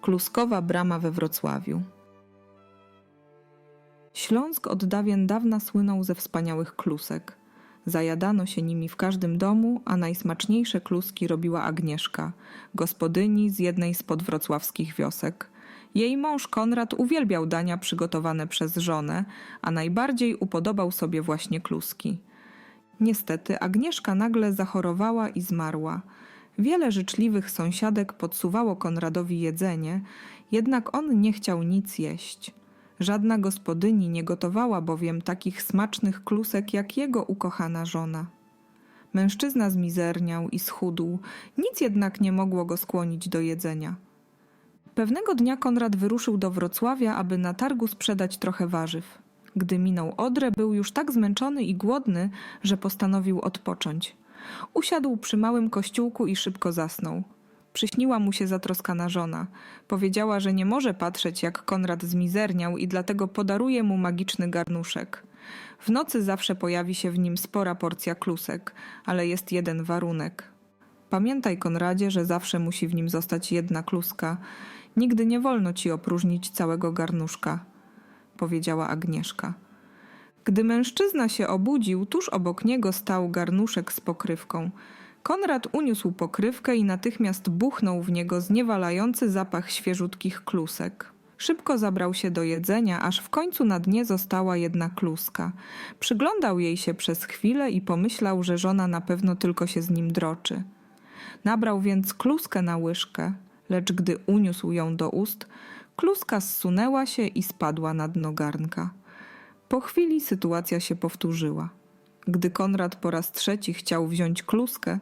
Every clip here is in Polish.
Kluskowa brama we Wrocławiu. Śląsk od dawien dawna słynął ze wspaniałych klusek. Zajadano się nimi w każdym domu, a najsmaczniejsze kluski robiła Agnieszka, gospodyni z jednej z podwrocławskich wiosek. Jej mąż Konrad uwielbiał dania przygotowane przez żonę, a najbardziej upodobał sobie właśnie kluski. Niestety Agnieszka nagle zachorowała i zmarła. Wiele życzliwych sąsiadek podsuwało Konradowi jedzenie, jednak on nie chciał nic jeść. Żadna gospodyni nie gotowała bowiem takich smacznych klusek jak jego ukochana żona. Mężczyzna zmizerniał i schudł, nic jednak nie mogło go skłonić do jedzenia. Pewnego dnia Konrad wyruszył do Wrocławia, aby na targu sprzedać trochę warzyw. Gdy minął Odrę, był już tak zmęczony i głodny, że postanowił odpocząć. Usiadł przy małym kościółku i szybko zasnął. Przyśniła mu się zatroskana żona. Powiedziała, że nie może patrzeć, jak Konrad zmizerniał i dlatego podaruje mu magiczny garnuszek. W nocy zawsze pojawi się w nim spora porcja klusek, ale jest jeden warunek. Pamiętaj, Konradzie, że zawsze musi w nim zostać jedna kluska. Nigdy nie wolno ci opróżnić całego garnuszka, powiedziała Agnieszka. Gdy mężczyzna się obudził, tuż obok niego stał garnuszek z pokrywką. Konrad uniósł pokrywkę i natychmiast buchnął w niego zniewalający zapach świeżutkich klusek. Szybko zabrał się do jedzenia, aż w końcu na dnie została jedna kluska. Przyglądał jej się przez chwilę i pomyślał, że żona na pewno tylko się z nim droczy. Nabrał więc kluskę na łyżkę, lecz gdy uniósł ją do ust, kluska zsunęła się i spadła na dno garnka. Po chwili sytuacja się powtórzyła. Gdy Konrad po raz trzeci chciał wziąć kluskę,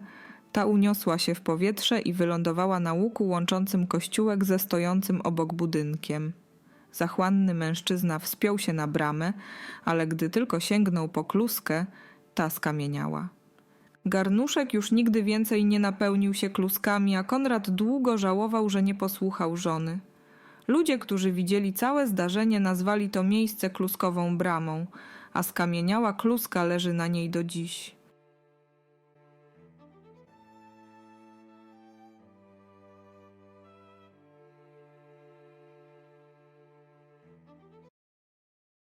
ta uniosła się w powietrze i wylądowała na łuku łączącym kościółek ze stojącym obok budynkiem. Zachłanny mężczyzna wspiął się na bramę, ale gdy tylko sięgnął po kluskę, ta skamieniała. Garnuszek już nigdy więcej nie napełnił się kluskami, a Konrad długo żałował, że nie posłuchał żony. Ludzie, którzy widzieli całe zdarzenie, nazwali to miejsce kluskową bramą, a skamieniała kluska leży na niej do dziś.